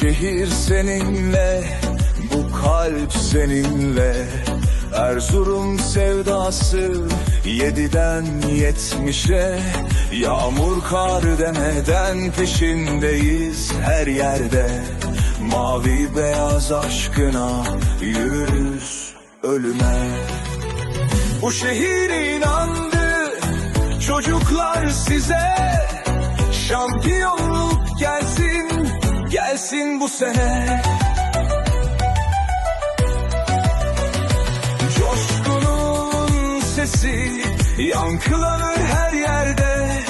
şehir seninle, bu kalp seninle. Erzurum sevdası yediden yetmişe. Yağmur kar demeden peşindeyiz her yerde. Mavi beyaz aşkına yürürüz ölüme. Bu şehir inandı çocuklar size. Şampiyonluk gelsin, gelsin bu sene. Coşkunun sesi yankılanır her yerde.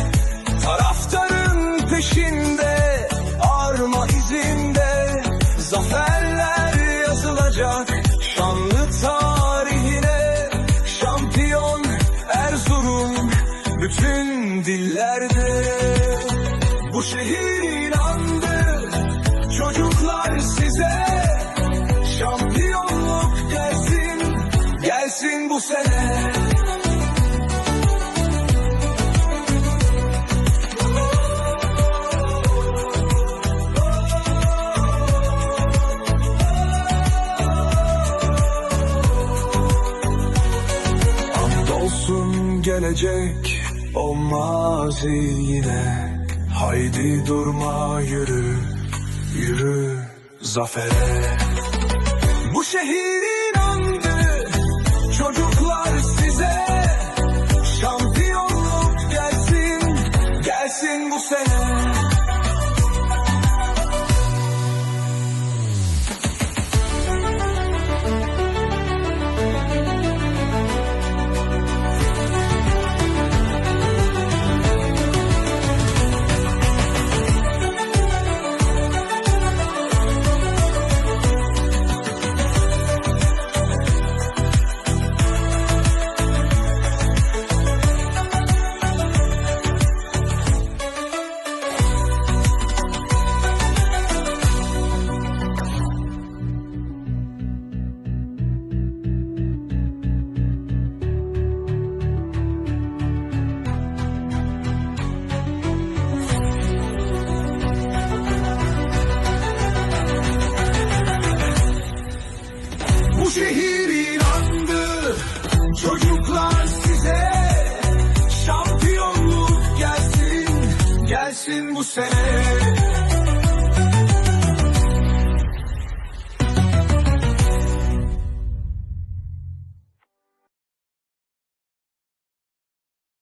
Taraftarın peşinde, arma izinde. Zaferler yazılacak şanlı tarihine. Şampiyon Erzurum bütün dillerde. Bu şehir sene. Andolsun gelecek olmaz yine. Haydi durma yürü, yürü zafere. Bu şehir Você.